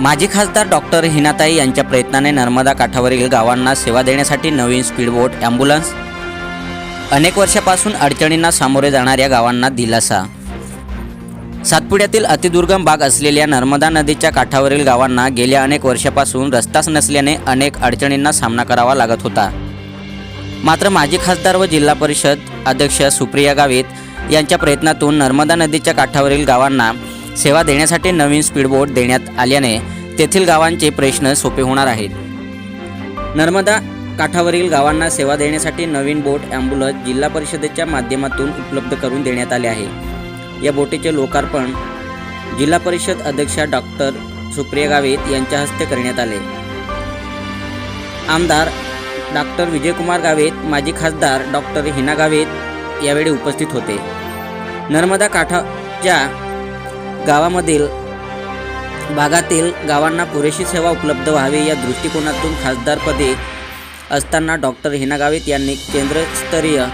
माजी खासदार डॉक्टर हिनाताई यांच्या प्रयत्नाने नर्मदा काठावरील गावांना सेवा देण्यासाठी नवीन स्पीडबोट ॲम्ब्युलन्स अनेक वर्षापासून अडचणींना सामोरे जाणाऱ्या गावांना दिलासा. सातपुड्यातील अतिदुर्गम भाग असलेल्या नर्मदा नदीच्या काठावरील गावांना गेल्या अनेक वर्षापासून रस्ताच नसल्याने अनेक अडचणींना सामना करावा लागत होता. मात्र माजी खासदार व जिल्हा परिषद अध्यक्ष सुप्रिया गावित यांच्या प्रयत्नातून नर्मदा नदीच्या काठावरील गावांना सेवा देण्यासाठी नवीन स्पीडबोट देण्यात आल्याने तेथील गावांचे प्रश्न सोपे होणार आहेत. नर्मदा काठावरील गावांना सेवा देण्यासाठी नवीन बोट ॲम्ब्युलन्स जिल्हा परिषदेच्या माध्यमातून उपलब्ध करून देण्यात आले आहे. या बोटीचे लोकार्पण जिल्हा परिषद अध्यक्षा डॉक्टर सुप्रिया गावित यांच्या हस्ते करण्यात आले. आमदार डॉक्टर विजयकुमार गावित माजी खासदार डॉक्टर हिना गावित यावेळी उपस्थित होते. नर्मदा काठाच्या गावामधील भागातील गावांना पुरेशी सेवा उपलब्ध व्हावी या दृष्टिकोनातून खासदारपदी असताना डॉक्टर हिना गावित यांनी केंद्रस्तरीय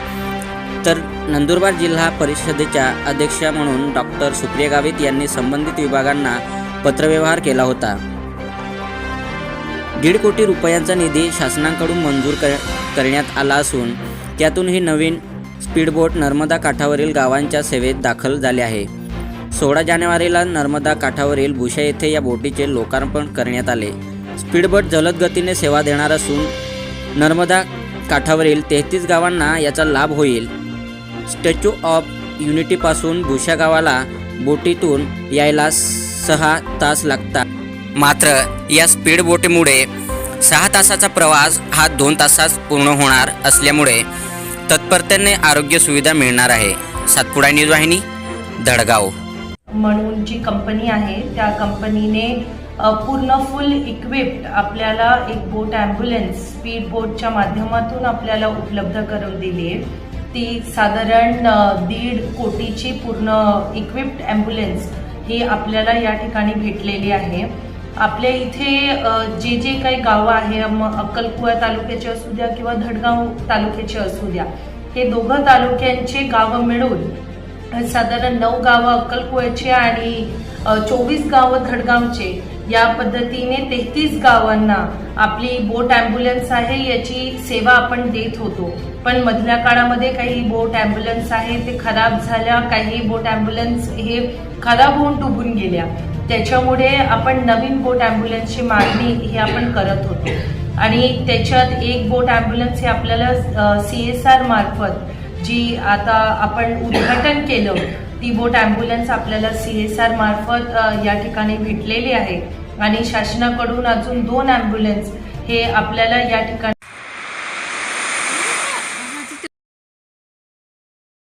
तर नंदुरबार जिल्हा परिषदेच्या अध्यक्षा म्हणून डॉक्टर सुप्रिया गावित यांनी संबंधित विभागांना पत्रव्यवहार केला होता. दीड कोटी रुपयांचा निधी शासनाकडून मंजूर कर करण्यात आला असून त्यातून ही नवीन स्पीडबोट नर्मदा काठावरील गावांच्या सेवेत दाखल झाले आहे. सोळा जानेवारीला नर्मदा काठावरील भुशा येथे या बोटीचे लोकार्पण करण्यात आले. स्पीडबोट जलद गतीने सेवा देणार असून नर्मदा काठावरील तेहतीस गावांना याचा लाभ होईल. स्टॅच्यू ऑफ युनिटीपासून भुशा गावाला बोटीतून यायला सहा तास लागतात. मात्र या स्पीड बोटीमुळे सहा तासाचा प्रवास हा दोन तासात पूर्ण होणार असल्यामुळे तत्परतेने आरोग्य सुविधा मिळणार आहे. सातपुडा न्यूज वाहिनी दडगाव. म्हणून जी कंपनी आहे त्या कंपनीने पूर्ण फुल इक्विप्ड आपल्याला एक बोट ॲम्ब्युलन्स स्पीड बोटच्या माध्यमातून आपल्याला उपलब्ध करून दिली आहे. ती साधारण दीड कोटीची पूर्ण इक्विप्ड ॲम्ब्युलन्स ही आपल्याला या ठिकाणी भेटलेली आहे. आपल्या इथे जे जे काही गावं आहे मग अक्कलकुवा तालुक्याचे असू द्या किंवा धडगाव तालुक्याचे असू द्या हे दोघं तालुक्यांचे गावं मिळून साधारण नऊ गावं अक्कलकुव्याचे आणि चोवीस गावं धडगावचे या पद्धतीने तेहतीस गावांना आपली बोट ॲम्ब्युलन्स आहे याची सेवा आपण देत होतो. पण मधल्या काळामध्ये काही बोट ॲम्ब्युलन्स आहे ते खराब झाल्या काही बोट ॲम्ब्युलन्स हे खराब होऊन डुबून गेल्या. त्याच्यामुळे आपण नवीन बोट ॲम्ब्युलन्सची मागणी ही आपण करत होतो. आणि त्याच्यात एक बोट ॲम्ब्युलन्स हे आपल्याला सी एस आर मार्फत जी आता आपण उद्घाटन केलं ती बोट ॲम्ब्युलन्स आपल्याला सी एस आर मार्फत या ठिकाणी भेटलेली आहे. आणि शासनाकडून अजून दोन ॲम्ब्युलन्स हे आपल्याला या ठिकाणी